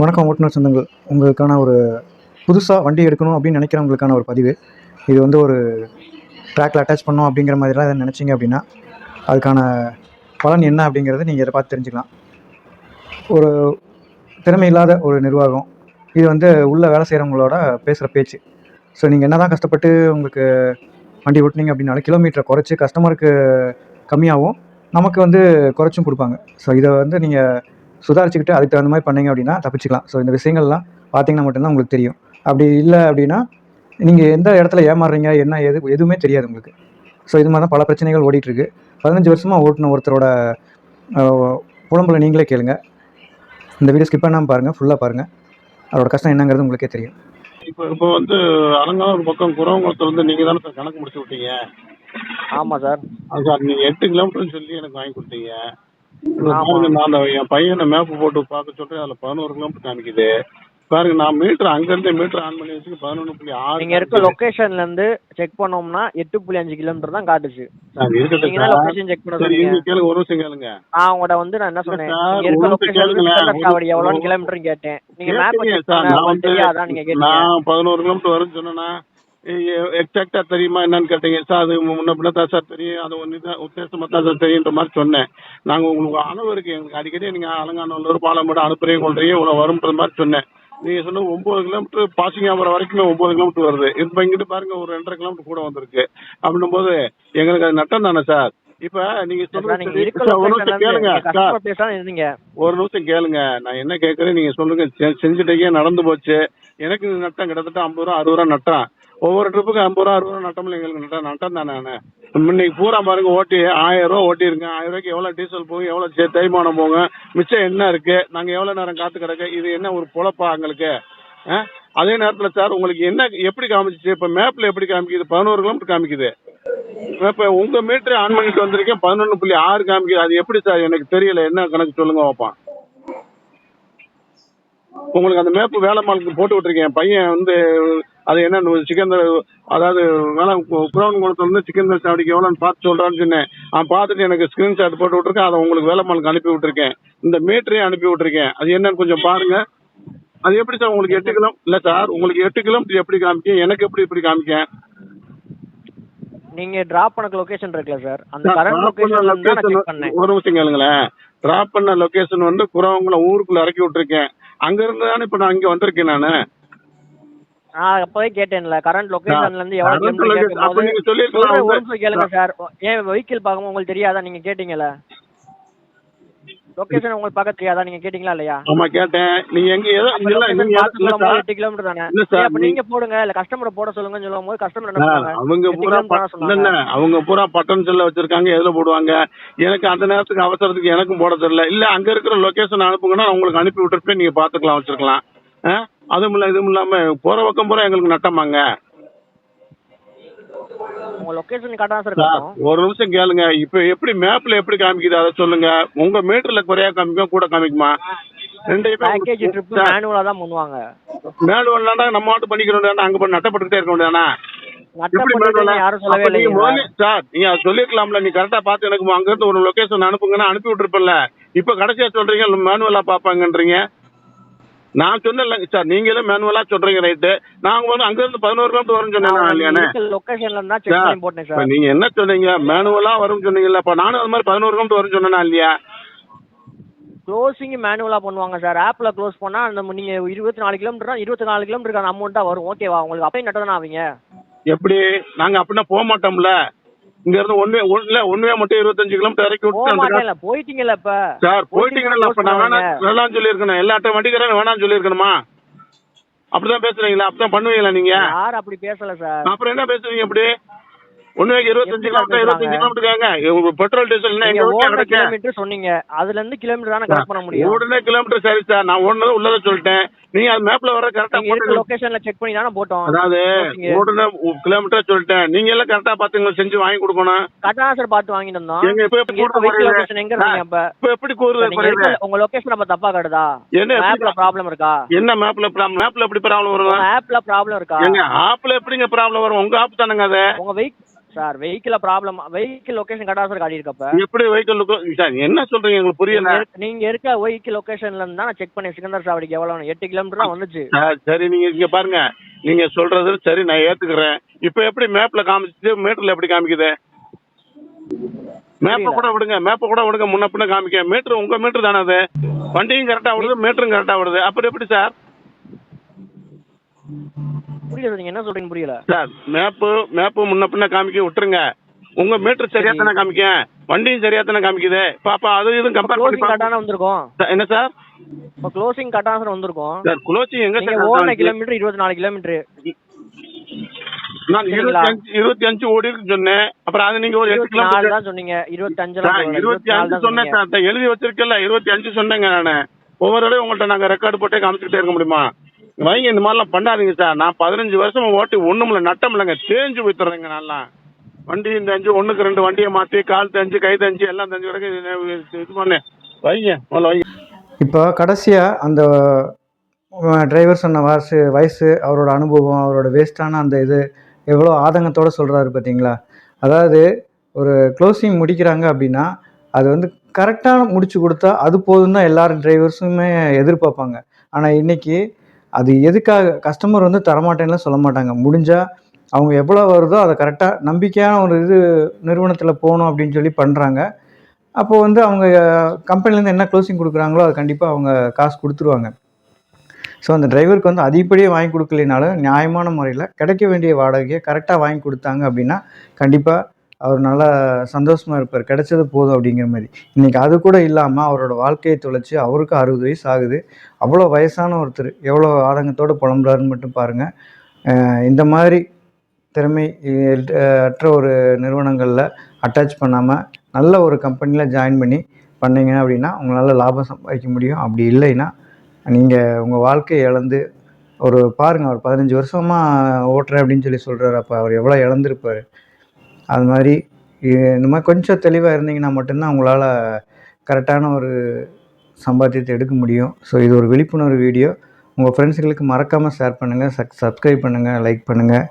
வணக்கம் ஓட்டுநர் சொந்தங்கள் உங்களுக்கான ஒரு புதுசாக வண்டி எடுக்கணும் அப்படின்னு நினைக்கிறவங்களுக்கான ஒரு பதிவு. இது வந்து ஒரு ட்ராக்ல அட்டாச் பண்ணோம் அப்படிங்கிற மாதிரிலாம் எதாவது நினச்சிங்க அப்படின்னா அதுக்கான பலன் என்ன அப்படிங்கிறத நீங்கள் இதை பார்த்து தெரிஞ்சுக்கலாம். ஒரு திறமை இல்லாத ஒரு நிர்வாகம். இது வந்து உள்ளே வேலை செய்கிறவங்களோட பேசுகிற பேச்சு. ஸோ நீங்கள் என்ன தான் கஷ்டப்பட்டு உங்களுக்கு வண்டி ஓட்டுனீங்க அப்படின்னாலும் கிலோமீட்டரை குறைச்சி கஸ்டமருக்கு கம்மியாகவும் நமக்கு வந்து குறைச்சும் கொடுப்பாங்க. ஸோ இதை வந்து நீங்கள் சுதாரிச்சுக்கிட்டு அதுக்கு தகுந்த மாதிரி பண்ணீங்க அப்படின்னா தப்பிச்சுக்கலாம். ஸோ இந்த விஷயங்கள்லாம் பார்த்தீங்கன்னா மட்டும்தான் உங்களுக்கு தெரியும். அப்படி இல்லை அப்படின்னா நீங்கள் எந்த இடத்துல ஏமாறுறீங்க என்ன எது எதுவுமே தெரியாது உங்களுக்கு. ஸோ இது மாதிரி தான் பல பிரச்சனைகள் ஓடிட்டு இருக்கு பதினஞ்சு வருஷமாக ஓட்டின ஒருத்தரோட புலம்பலை நீங்களே கேளுங்க. இந்த வீடியோ ஸ்கிப் பண்ணாமல் பாருங்கள் ஃபுல்லாக பாருங்கள் அதோட கஷ்டம் என்னங்கிறது உங்களுக்கே தெரியும். இப்போ இப்போ வந்து அலங்காநல்லூர் பக்கம் குரவங்குளத்துல இருந்து நீங்க தானே சார் கணக்கு முடிச்சு விட்டீங்க? ஆமா சார் சார் நீங்க எட்டு கிலோமீட்டர்னு சொல்லி எனக்கு வாங்கி கொடுத்தீங்க. பாருங்க, நான் அந்த என் பையனை மேப் போட்டு பார்க்க சொல்றேன். அதுல பதினோரு கிலோமீட்டர் காமிக்குது. பாருங்க நான் மீட்டர் அங்க இருந்தே மீட்டர் ஆன் பண்ணி வச்சு பதினொன்று புள்ளி ஆறு நீங்க இருக்க லொகேஷன்ல இருந்து செக் பண்ணோம்னா எட்டு புள்ளி அஞ்சு கிலோமீட்டர் தான் காட்டுச்சு. நீங்க லொகேஷன் செக் பண்ண கேளுங்க ஒரு நிமிஷம் கேளுங்க. வந்து நான் என்ன சொன்னேன்? நீங்க இருக்க லொகேஷன். சாவடி எவ்வளவு கிலோமீட்டர் கேட்டேன். நீங்க மேப் பண்ண நான் நீங்க கேட்டீங்க. நான் பதினோரு கிலோமீட்டர் வரும்னு சொன்னேன்னா எக்ஸாக்டா தெரியுமா என்னன்னு கேட்டீங்க. சார் அது முன்ன பின்ன தான் சார் தெரியும். அது ஒன்று தான் உத்தேசமா தான் சார் தெரியுன்ற மாதிரி சொன்னேன். நாங்கள் உங்களுக்கு அளவு இருக்கு எங்களுக்கு அடிக்கடி நீங்க அலங்காநல்லூர் பாலமேடு அனுப்புறீங்க கொள்றீங்க இவ்வளோ வரும்ன்ற மாதிரி சொன்னேன். நீங்க சொன்ன ஒன்பது கிலோமீட்டர் பாசிங் ஆகிற வரைக்குமே ஒன்பது கிலோமீட்டர் வருது. இப்போ இங்கிட்டு பாருங்க ஒரு ரெண்டரை கிலோமீட்டர் கூட வந்திருக்கு. அப்படின்னும் போது எங்களுக்கு அது நட்டம் தானே சார்? இப்ப நீங்க சொல்றது கேளுங்க ஒரு நிமிஷம் கேளுங்க. நான் என்ன கேட்கறேன் நீங்க சொல்லுங்க. செ- செஞ்சுட்டீங்க நடந்து போச்சு. எனக்கு நட்டம் கிட்டத்தட்ட ஐம்பது ரூபா அறுபது ரூபா நட்டம். ஒவ்வொரு ட்ரிப்புக்கு ஐம்பது ரூபா அறுபது ரூபா நட்டம்ல எங்களுக்கு நட்டம் நட்டம் தானே நானு. இன்னைக்கு பூரா பாருங்க ஓட்டி ஆயிரம் ரூபா ஓட்டி இருக்கேன் ஆயிரம் ரூபாய்க்கு எவ்வளவு டீசல் போகும் எவ்வளவு தேய்மானம் போகும். மிச்சம் என்ன இருக்கு? நாங்க எவ்வளவு நேரம் காத்து கிடக்கு? இது என்ன ஒரு பொழப்பா எங்களுக்கு? அதே நேரத்துல சார் உங்களுக்கு என்ன எப்படி காமிச்சிச்சு? இப்ப மேப்ல எப்படி காமிக்குது? பதினோரு கிலோமீட்டர் காமிக்குது. இப்ப உங்க மீட்டர் ஆன் பண்ணிட்டு வந்திருக்கேன். பதினொன்னு புள்ளி ஆறு காமிக்குது. அது எப்படி சார் எனக்கு தெரியல. என்ன கணக்கு சொல்லுங்க பாப்பான் உங்களுக்கு அந்த மேப்பு வேலைமாலுக்கு போட்டு விட்டுருக்கேன். பையன் வந்து அது என்ன சிக்கந்தர் அதாவது வேலை குரவன் குளத்துல இருந்து சிக்கந்தர் சாவடிக்கு எவ்வளோன்னு பார்த்து சொல்றான்னு சொன்னேன். அவன் பார்த்துட்டு எனக்கு ஸ்கிரீன்ஷாட் போட்டு விட்டுருக்கேன். அதை உங்களுக்கு வேலைமாலுக்கு அனுப்பி விட்டுருக்கேன். இந்த மீட்டரையும் அனுப்பி விட்டுருக்கேன். அது என்னன்னு கொஞ்சம் பாருங்க. அது எப்படி சார் உங்களுக்கு எட்டு கிலோ இல்ல சார் உங்களுக்கு எட்டு கிலோமீட்டர் எப்படி காமிக்கும் எனக்கு எப்படி இப்படி காமிக்கேன் நீங்க டிராப் பண்ண லொகேஷன் இருக்குல்ல சார் அந்த கரண்ட் நான் செக் பண்ணேன். ஒரு நிமிஷம் கேளுங்களேன். டிராப் பண்ண லொகேஷன் வந்து குறவங்கள ஊருக்குள்ள இறக்கி விட்டுருக்கேன். அங்க இருந்து தானே இப்ப நான் இங்க வந்திருக்கேன் நானு? நான் அப்பவே கேட்டேன்ல. கரண்ட் லொகேஷன்ல இருந்து எவ்வளவு கிலோமீட்டர் கேட்கும்போது ஒரு நிமிஷம் கேளுங்க சார் ஏன் வெஹிக்கிள் பார்க்கும்போது உங்களுக்கு தெரியாதா? நீங்க கேட்டீங்கல்ல. லொகேஷன் உங்களுக்கு பார்க்க தெரியாதா? நீங்க கேட்டீங்களா இல்லையா? ஆமா கேட்டேன். நீங்க எங்க எதோ அப்ப இல்ல நீங்க சொல்லும்போது சார். எட்டு கிலோமீட்டர் தானே? இல்ல சார், ஏன் அப்ப நீங்க போடுங்க. இல்ல கஸ்டமரை போட சொல்லுங்கன்னு சொல்லும் போது கஸ்டமர் என்ன பண்ணுவாங்க அவங்க பூரா தானே இல்ல, அவங்க பூரா பட்டன் செல்ல வச்சிருக்காங்க எதுல போடுவாங்க? எனக்கு அந்த நேரத்துக்கு அவசரத்துக்கு எனக்கும் போட தெரியல. இல்ல அங்க இருக்கிற லொகேஷன் அனுப்புங்கன்னா உங்களுக்கு அனுப்பி விட்டுருப்பேன். நீங்க பாத்துக்கலாம் வச்சிருக்கலாம்? அதுவும் இல்ல இதுவும் இல்லாம போற பக்கம் பூரா எங்களுக்கு நட்டமாங்க. உங்க லொகேஷன் காட்டா சார் ஒரு நிமிஷம் கேளுங்க. இப்ப எப்படி மேப்ல எப்படி காமிக்குது அதை சொல்லுங்க. உங்க மீட்டர்ல குறையா காமிக்கும் கூட காமிக்குமா? பேக்கேஜ் ட்ரிப் மேனுவலா தான் பண்ணுவாங்க. மேனுவல்னா நம்ம மட்டும் பண்ணிக்கிறோம் அங்க போய் நட்டப்பட்டுக்கிட்டே இருக்க அதை சொல்லிருக்கலாம்ல. நீ கரெக்டா பார்த்து எனக்கு அங்க இருந்து ஒரு லொகேஷன் அனுப்புங்கன்னா அனுப்பி விட்டுருப்பல இப்ப கடைசியா சொல்றீங்க மேனுவலா பாப்பாங்கன்றீங்க நான் சொன்னேன்ல சார் நீங்களே மேனுவலா சொல்றீங்க ரைட்டு நாங்க வந்து அங்க இருந்து பதினோரு கிலோமீட்டர் வரும்னு சொன்னேன் லொகேஷன்ல இருந்தா செக் போட்டேன் சார். நீங்க என்ன சொன்னீங்க? மேனுவலா வரும்னு சொன்னீங்கல்ல அப்ப நானும் அது மாதிரி பதினோரு கிலோமீட்டர் வரும்னு சொன்னேனா இல்லையா? க்ளோசிங் மேனுவலா பண்ணுவாங்க சார். ஆப்ல க்ளோஸ் பண்ணா அந்த நீங்க இருபத்தி நாலு கிலோமீட்டர் இருபத்தி நாலு கிலோமீட்டருக்கு அந்த அமௌண்ட் தான் வரும். ஓகேவா உங்களுக்கு அப்பயும் நட்டு தானே ஆவீங்க? எப்படி? நாங்க அப்படின்னா போக மாட்டோம்ல. இங்க இருந்து ஒண்ணு ஒண்ணுல ஒண்ணுவே மட்டும் இருபத்தஞ்சு கிலோமீட்டர் இறக்கி விட்டு மாட்டேன்ல போயிட்டீங்கல்ல இப்ப? சார் போயிட்டீங்கல்ல அப்ப நான் வேணாம் வேணாம்னு சொல்லியிருக்கணும். எல்லா வண்டிக்காரன் வேணாம்னு சொல்லியிருக்கணுமா? அப்படிதான் பேசுறீங்களா? அப்படிதான் பண்ணுவீங்களா நீங்க? யார் அப்படி பேசல சார்? அப்புறம் என்ன பேசுவீங்க அப்படி ஒண்ணு இருபத்தஞ்சு கிலோமீட்டர் இருபத்தஞ்சு கிலோமீட்டருக்காங்க பெட்ரோல் டீசல் கிலோமீட்டர் சொன்னீங்க. அதுல இருந்து கிலோமீட்டர் தானே பண்ண முடியும். உடனே கிலோமீட்டர் சரி சார் நான் ஓடுனது உள்ளதை சொல்லிட்டேன். நீங்க அது மேப்ல வர கரெக்டா லொகேஷன்ல செக் பண்ணி தானே போட்டோம். அதாவது. உடனே கிலோமீட்டர் சொல்லிட்டேன். நீங்க எல்லாம் கரெக்டா பாத்து செஞ்சு வாங்கி கொடுக்கணும். கரெக்டா சார் பார்த்து வாங்கிட்டு இருந்தோம் எங்க இப்ப? லொகேஷன் எங்க இருந்தீங்க அப்ப? இப்ப எப்படி கூறுது உங்க லொகேஷன் அப்ப தப்பா காட்டுதா? என்ன ஆப்ல ப்ராப்ளம் இருக்கா? என்ன மேப்ல மேப்ல எப்படி ப்ராப்ளம் வரும் உங்க ஆப்ல ப்ராப்ளம் இருக்கா? எங்க ஆப்ல எப்படிங்க ப்ராப்ளம் வரும்? உங்க ஆப் தானங்க அது. உங்க sir vehicle problem vehicle location கரெக்டாக சார் காட்டியிருக்கப்ப. எப்படி வெஹிக்கிள் சார் என்ன சொல்றீங்க? எங்களுக்கு புரியல. நீங்க இருக்க- வெஹிக்கிள் லொகேஷன்ல இருந்து நான் செக் பண்ணேன். சிக்கந்தர் சாவடிக்கு எவ்வளவு எட்டு கிலோமீட்டர் வந்துச்சு. சார் சரி நீங்க இங்க பாருங்க. நீங்க சொல்றது சரி நான் ஏத்துக்கிறேன். இப்போ எப்படி மேப்ல காமிச்சு மீட்டர்ல எப்படி காமிக்குது? மேப்பை கூட விடுங்க. மேப்பை கூட விடுங்க. முன்ன பின்ன காமிக்க மீட்டர் உங்க மீட்டர் தானே அது? வண்டியும் கரெக்டா வருது மீட்டரும் கரெக்டா வருது. அப்புறம் எப்படி சார்? புரியல நீங்க என்ன சொல்றீங்க புரியல. சார் மேப்பு மேப்பு முன்ன பின்ன காமிக்க விட்டுருங்க. உங்க மீட்டர் சரியா தானே காமிக்க வண்டியும் சரியா தானே காமிக்குது பாப்பா அது இதுவும் கம்பேர் பண்ணி க்ளோசிங். கரெக்டான வந்திருக்கும் என்ன சார் இப்போ க்ளோசிங் கரெக்டான சார் வந்திருக்கும். சார் குளோச்சி எங்க சார் காமிக்குது? கிலோமீட்டர் இருபத்தி நாலு கிலோமீட்டர் நான்? இருபத்தி அஞ்சு இருபத்தி அஞ்சு ஓடி இருக்குன்னு சொன்னேன். அப்புறம் அது நீங்க ஒரு எட்டு கிலோமீட்டர் தான் சொன்னீங்க. இருபத்தி அஞ்சு இருபத்தி அஞ்சு சொன்னேன் சார் எழுதி வச்சிருக்கல இருபத்தி அஞ்சு சொன்னேங்க நானு. ஒவ்வொரு தடவை உங்கள்ட்ட நாங்க ரெக்கார்டு போட்டே காமிச்சுக்கிட்டே இருக்க முடியுமா? வைங்க இந்த மாதிரிலாம் பண்ணாதீங்க சார். நான் பதினஞ்சு வருஷமா ஓட்டி ஒண்ணுமில்ல நட்டம் இல்லைங்க. தேஞ்சு போய்த்துறேங்க நல்லா வண்டி இந்த அஞ்சு ஒண்ணுக்கு ரெண்டு வண்டியை மாத்தி கால் தஞ்சு கை தஞ்சு எல்லாம் தஞ்சு கிடக்கு. இது- பண்ணு. வைங்க முதல்ல வைங்க. இப்போ கடைசியாக அந்த டிரைவர் சொன்ன வயசு வயசு அவரோட அனுபவம் அவரோட வேஸ்ட்டான அந்த இது எவ்வளோ ஆதங்கத்தோடு சொல்கிறாரு பார்த்தீங்களா? அதாவது ஒரு க்ளோசிங் முடிக்கிறாங்க அப்படின்னா அது வந்து கரெக்டான முடிச்சு கொடுத்தா அது போதும் தான் எல்லாரும் டிரைவர்ஸுமே எதிர்பார்ப்பாங்க. ஆனால் இன்னைக்கு அது எதுக்காக கஸ்டமர் வந்து தரமாட்டேன்னுலாம் சொல்ல மாட்டாங்க. முடிஞ்சால் அவங்க எவ்வளோ வருதோ அதை கரெக்டாக நம்பிக்கையான ஒரு இது நிறுவனத்தில் போகணும் அப்படின்னு சொல்லி பண்ணுறாங்க அப்போ வந்து அவங்க கம்பெனிலேருந்து என்ன க்ளோசிங் கொடுக்குறாங்களோ அது கண்டிப்பாக அவங்க காசு கொடுத்துருவாங்க. ஸோ அந்த டிரைவருக்கு வந்து அதிகப்படியே வாங்கி கொடுக்கலைனாலும் நியாயமான முறையில் கிடைக்க வேண்டிய வாடகையை கரெக்டாக வாங்கி கொடுத்தாங்க அப்படின்னா கண்டிப்பாக அவர் நல்லா சந்தோஷமாக இருப்பார். கிடைச்சது போதும் அப்படிங்கிற மாதிரி. இன்றைக்கி அது கூட இல்லாமல் அவரோட வாழ்க்கையை தொலைச்சி அவருக்கு அறுபது வயசு ஆகுது. அவ்வளோ வயசான ஒருத்தர். எவ்வளோ ஆதங்கத்தோடு புலம்புறாருன்னு மட்டும் பாருங்கள் இந்த மாதிரி திறமை அற்ற ஒரு நிறுவனங்களில் அட்டாச் பண்ணாமல் நல்ல ஒரு கம்பெனியில் ஜாயின் பண்ணி பண்ணிங்க அப்படின்னா உங்களால் லாபம் சம்பாதிக்க முடியும். அப்படி இல்லைன்னா நீங்கள் உங்கள் வாழ்க்கையை இழந்து ஒரு பாருங்கள் அவர் பதினஞ்சு வருஷமாக ஓட்டுறேன் அப்படின்னு சொல்லி சொல்கிறார் அப்போ அவர் எவ்வளோ இழந்திருப்பார். அது மாதிரி இந்த மாதிரி கொஞ்சம் தெளிவாக இருந்தீங்கன்னா மட்டும்தான் உங்களால் கரெக்டான ஒரு சம்பாத்தியத்தை எடுக்க முடியும். ஸோ இது ஒரு விழிப்புணர்வு வீடியோ உங்கள் ஃப்ரெண்ட்ஸுகளுக்கு மறக்காமல் ஷேர் பண்ணுங்கள் சப் சப்ஸ்கிரைப் பண்ணுங்கள் லைக் பண்ணுங்கள்